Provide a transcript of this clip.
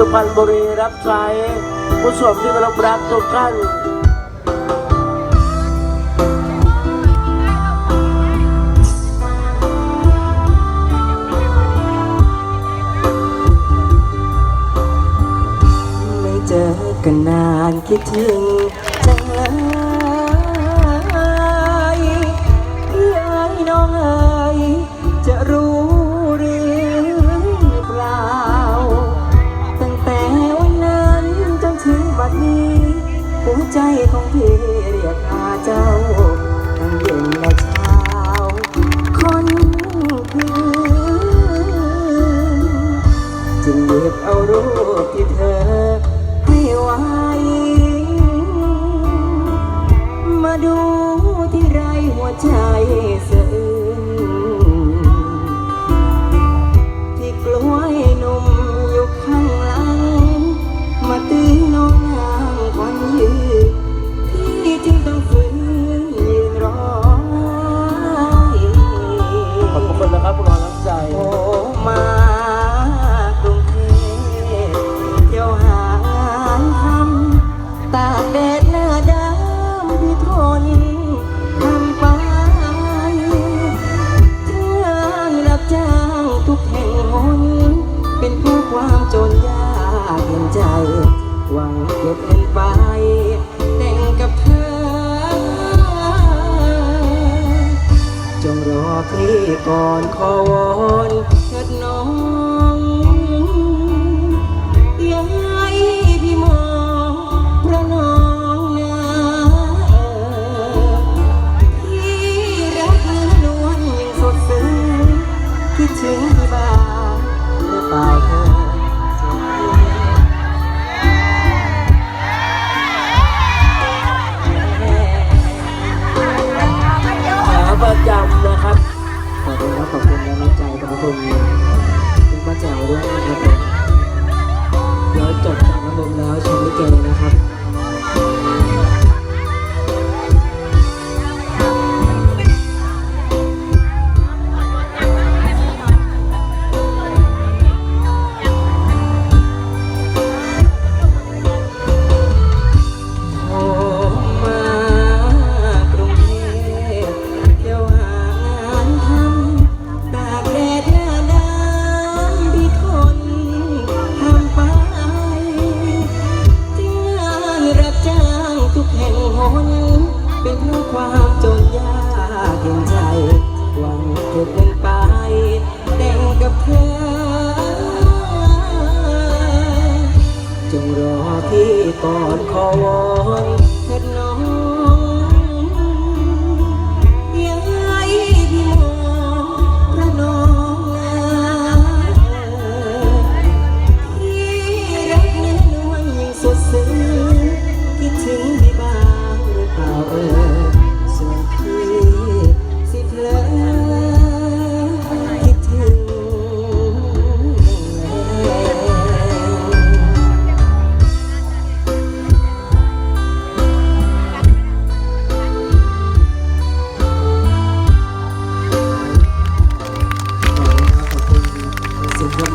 สุพรรณบุรีรับใช้ผู้ชมที่เคารพรักทุกท่านไม่เจอกันนานคิดถึง ใจของพี่เรียกหาเจ้า เห็นใจ หวังเก็บเงินไปแต่งกับเธอ จงรอพี่ก่อนขอวอนเถิดน้อง แจ๋วด้วยนะครับเดี๋ยวจบจากน้ำนมแล้วชมลิเกนะครับ น เป็นเพราะความจนยากเห็นใจ หวังเก็บเป็นไป แต่กับเธอจงรอพี่ก่อนขอวอนเงิดน้อง